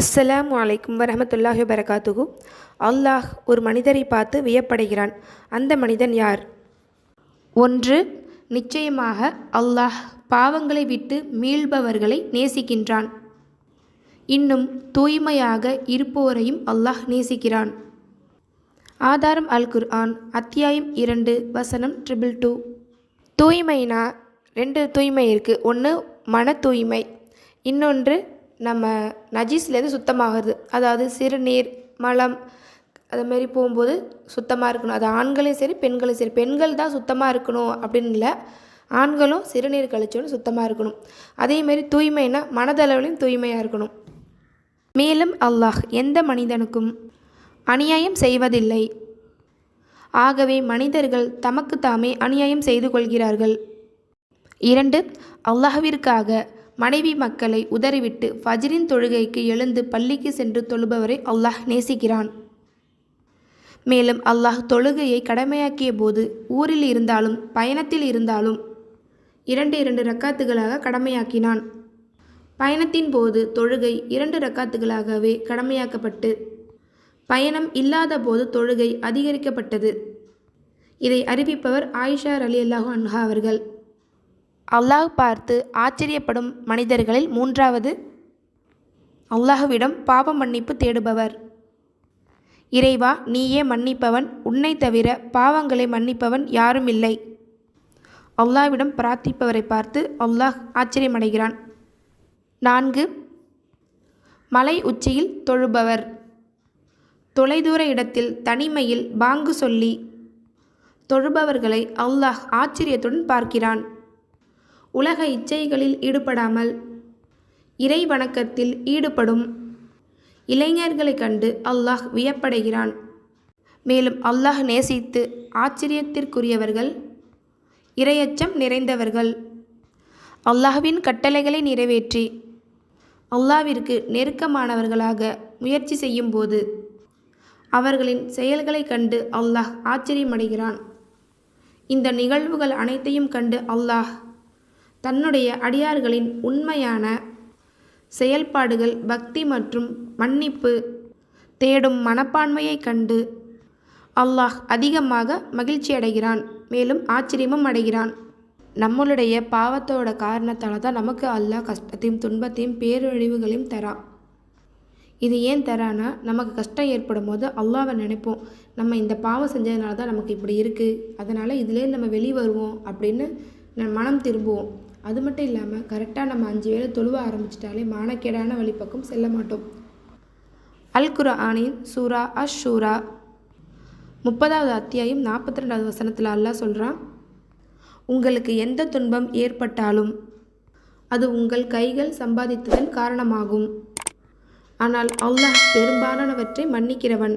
அஸ்ஸலாம் வலைக்கும் வரமத்துல்லாஹி வரகாத்துகு அல்லாஹ் ஒரு மனிதரை பார்த்து வியப்படைகிறான். அந்த மனிதன் யார்? ஒன்று நிச்சயமாக அல்லாஹ் பாவங்களை விட்டு மீள்பவர்களை நேசிக்கின்றான். இன்னும் தூய்மையாக இருப்போரையும் அல்லாஹ் நேசிக்கிறான். ஆதாரம் அல் குர்ஆன் அத்தியாயம் இரண்டு வசனம் ட்ரிபிள் டூ. தூய்மைனா ரெண்டு தூய்மை இருக்குது ஒன்று மன தூய்மை இன்னொன்று நம்ம நஜீஸ்லேருந்து சுத்தமாகிறது. அதாவது சிறுநீர் மலம் அதுமாரி போகும்போது சுத்தமாக இருக்கணும். அது ஆண்களையும் சரி பெண்களையும் சரி. பெண்கள் தான் சுத்தமாக இருக்கணும் அப்படின்னு இல்லை. ஆண்களும் சிறுநீர் கழிச்சோன்னு சுத்தமாக இருக்கணும். அதேமாரி தூய்மைனா மனதளவிலையும் தூய்மையாக இருக்கணும். மேலும் அல்லாஹ் எந்த மனிதனுக்கும் அநியாயம் செய்வதில்லை. ஆகவே மனிதர்கள் தமக்கு தாமே அநியாயம் செய்து கொள்கிறார்கள். இரண்டு அல்லாஹ்விற்காக மனைவி மக்களை உதறிவிட்டு ஃபஜ்ரின் தொழுகைக்கு எழுந்து பள்ளிக்கு சென்று தொழுபவரை அல்லாஹ் நேசிக்கிறான். மேலும் அல்லாஹ் தொழுகையை கடமையாக்கிய போது ஊரில் இருந்தாலும் பயணத்தில் இருந்தாலும் இரண்டு இரண்டு ரக்காத்துகளாக கடமையாக்கினான். பயணத்தின் போது தொழுகை இரண்டு ரக்காத்துகளாகவே கடமையாக்கப்பட்டு பயணம் இல்லாத போது தொழுகை அதிகரிக்கப்பட்டது. இதை அறிவிப்பவர் ஆயிஷா அலி அல்லாஹு அன்ஹா அவர்கள். அல்லாஹ் பார்த்து ஆச்சரியப்படும் மனிதர்களில் மூன்றாவது அல்லாஹுவிடம் பாவ மன்னிப்பு தேடுபவர். இறைவா நீயே மன்னிப்பவன் உன்னை தவிர பாவங்களை மன்னிப்பவன் யாரும் இல்லை. அல்லாஹ்விடம் பிரார்த்திப்பவரை பார்த்து அல்லாஹ் ஆச்சரியமடைகிறான். நான்கு மலை உச்சியில் தொழுபவர். தொலைதூர இடத்தில் தனிமையில் பாங்கு சொல்லி தொழுபவர்களை அல்லாஹ் ஆச்சரியத்துடன் பார்க்கிறான். உலக இச்சைகளில் ஈடுபடாமல் இறை வணக்கத்தில் ஈடுபடும் இளைஞர்களைக் கண்டு அல்லாஹ் வியப்படைகிறான். மேலும் அல்லாஹ் நேசித்து ஆச்சரியத்திற்குரியவர்கள் இரையச்சம் நிறைந்தவர்கள். அல்லாஹ்வின் கட்டளைகளை நிறைவேற்றி அல்லாவிற்கு நெருக்கமானவர்களாக முயற்சி செய்யும்போது அவர்களின் செயல்களைக் கண்டு அல்லாஹ் ஆச்சரியமடைகிறான். இந்த நிகழ்வுகள் அனைத்தையும் கண்டு அல்லாஹ் தன்னுடைய அடியார்களின் உண்மையான செயல்பாடுகள் பக்தி மற்றும் மன்னிப்பு தேடும் மனப்பான்மையைக் கண்டு அல்லாஹ் அதிகமாக மகிழ்ச்சி அடைகிறான் மேலும் ஆச்சரியமும் அடைகிறான். நம்மளுடைய பாவத்தோட காரணத்தால் தான் நமக்கு அல்லாஹ் கஷ்டத்தையும் துன்பத்தையும் பேரழிவுகளையும் தரான் இது ஏன் தரானா நமக்கு கஷ்டம் ஏற்படும் போது அல்லாவை நினைப்போம் நம்ம இந்த பாவம் செஞ்சதுனால தான் நமக்கு இப்படி இருக்குது அதனால் இதுலேருந்து நம்ம வெளியே வருவோம் அப்படின்னு மனம் திரும்புவோம். அது மட்டும் இல்லாமல் கரெக்டாக நம்ம அஞ்சு வேலை தொழுவ ஆரம்பிச்சிட்டாலே மானக்கேடான வழிப்பக்கம் செல்ல மாட்டோம். அல் குர்ஆனின் சூரா அஷ் ஷூரா முப்பதாவது அத்தியாயம் நாற்பத்தி ரெண்டாவது வசனத்தில் அல்லாஹ் சொல்கிறான் உங்களுக்கு எந்த துன்பம் ஏற்பட்டாலும் அது உங்கள் கைகள் சம்பாதித்ததன் காரணமாகும். ஆனால் அல்லாஹ் பெரும்பாலானவற்றை மன்னிக்கிறவன்.